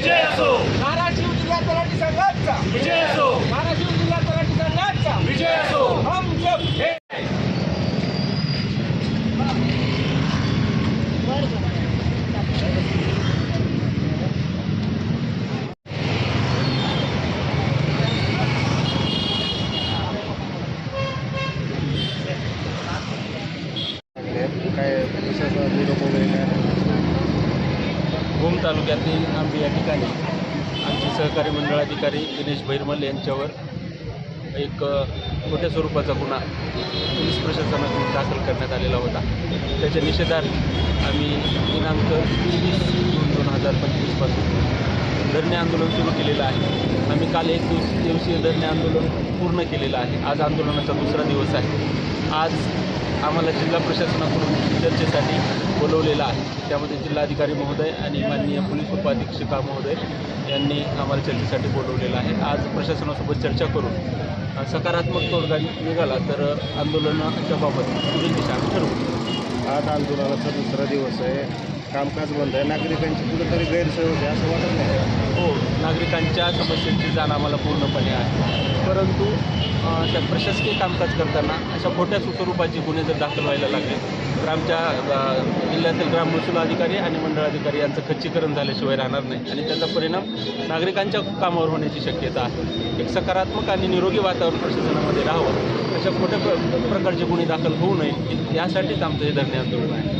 विजय असो. धाराशिव जिल्हा तलाठी संघाचा. विजय असो. धाराशिव जिल्हा तलाठी संघाचा. विजय असो. हम जब हे काय विशेष निरोप वगैरे काय भूम तालुक्यातील आंबी या ठिकाणी आमचे सहकारी मंडळाधिकारी दिनेश भैरमल यांच्यावर एक मोठ्या स्वरूपाचा गुन्हा पोलीस प्रशासनातून दाखल करण्यात आलेला होता. त्याच्या निषेधार्थ आम्ही दिनांक वीस जून दोन हजार पंचवीसपासून धरणे आंदोलन सुरू केलेलं आहे. आम्ही काल एक दिवस दिवसीय धरणे आंदोलन पूर्ण केलेलं आहे. आज आंदोलनाचा दुसरा दिवस आहे. आज आम्हाला जिल्हा प्रशासनाकडून चर्चेसाठी बोलवलेलं आहे. त्यामध्ये जिल्हाधिकारी महोदय आणि माननीय पोलीस उपाधीक्षका महोदय यांनी आम्हाला चर्चेसाठी बोलवलेलं आहे. आज प्रशासनासोबत चर्चा करून सकारात्मक तोडगा निघाला तर आंदोलनाच्या बाबत पुढील दिशा ठरवू. आज आंदोलनाचा दुसरा दिवस आहे. कामकाज बंद आहे. नागरिकांची कुठेतरी गैरसोय होते असं वाटत नाही हो नागरिकांच्या समस्यांची जाण आम्हाला पूर्णपणे आहे. परंतु त्या प्रशासकीय कामकाज करताना अशा खोट्या स्वरूपाचे गुन्हे जर दाखल व्हायला लागले तर आमच्या जिल्ह्यातील ग्राम महसूल अधिकारी आणि मंडळ अधिकारी यांचं खच्चीकरण झाल्याशिवाय राहणार नाही. आणि त्याचा परिणाम नागरिकांच्या कामावर होण्याची शक्यता आहे. एक सकारात्मक आणि निरोगी वातावरण प्रशासनामध्ये राहावं अशा खोट्या प्र प्रकारचे गुन्हे दाखल होऊ नये यासाठीच आमचं हे धरणे आंदोलन आहे.